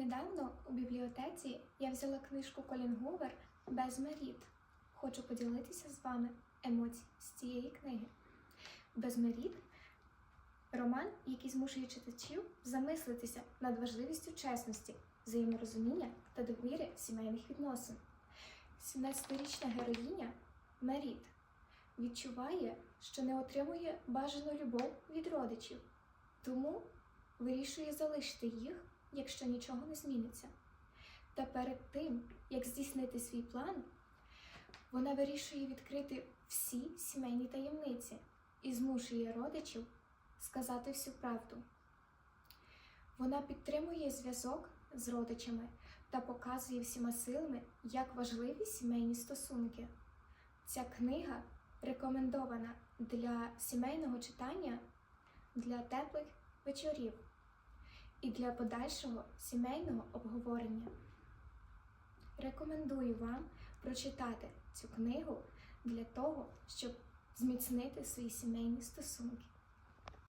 Недавно у бібліотеці я взяла книжку Колін Гувер Без Меріт. Хочу поділитися з вами емоцій з цієї книги. Без Меріт роман, який змушує читачів замислитися над важливістю чесності, взаєморозуміння та довіри сімейних відносин. 17-річна героїня Меріт відчуває, що не отримує бажану любов від родичів, тому вирішує залишити їх, якщо нічого не зміниться. Та перед тим, як здійснити свій план, вона вирішує відкрити всі сімейні таємниці і змушує родичів сказати всю правду. Вона підтримує зв'язок з родичами та показує всіма силами, як важливі сімейні стосунки. Ця книга рекомендована для сімейного читання для теплих вечорів і для подальшого сімейного обговорення. Рекомендую вам прочитати цю книгу для того, щоб зміцнити свої сімейні стосунки.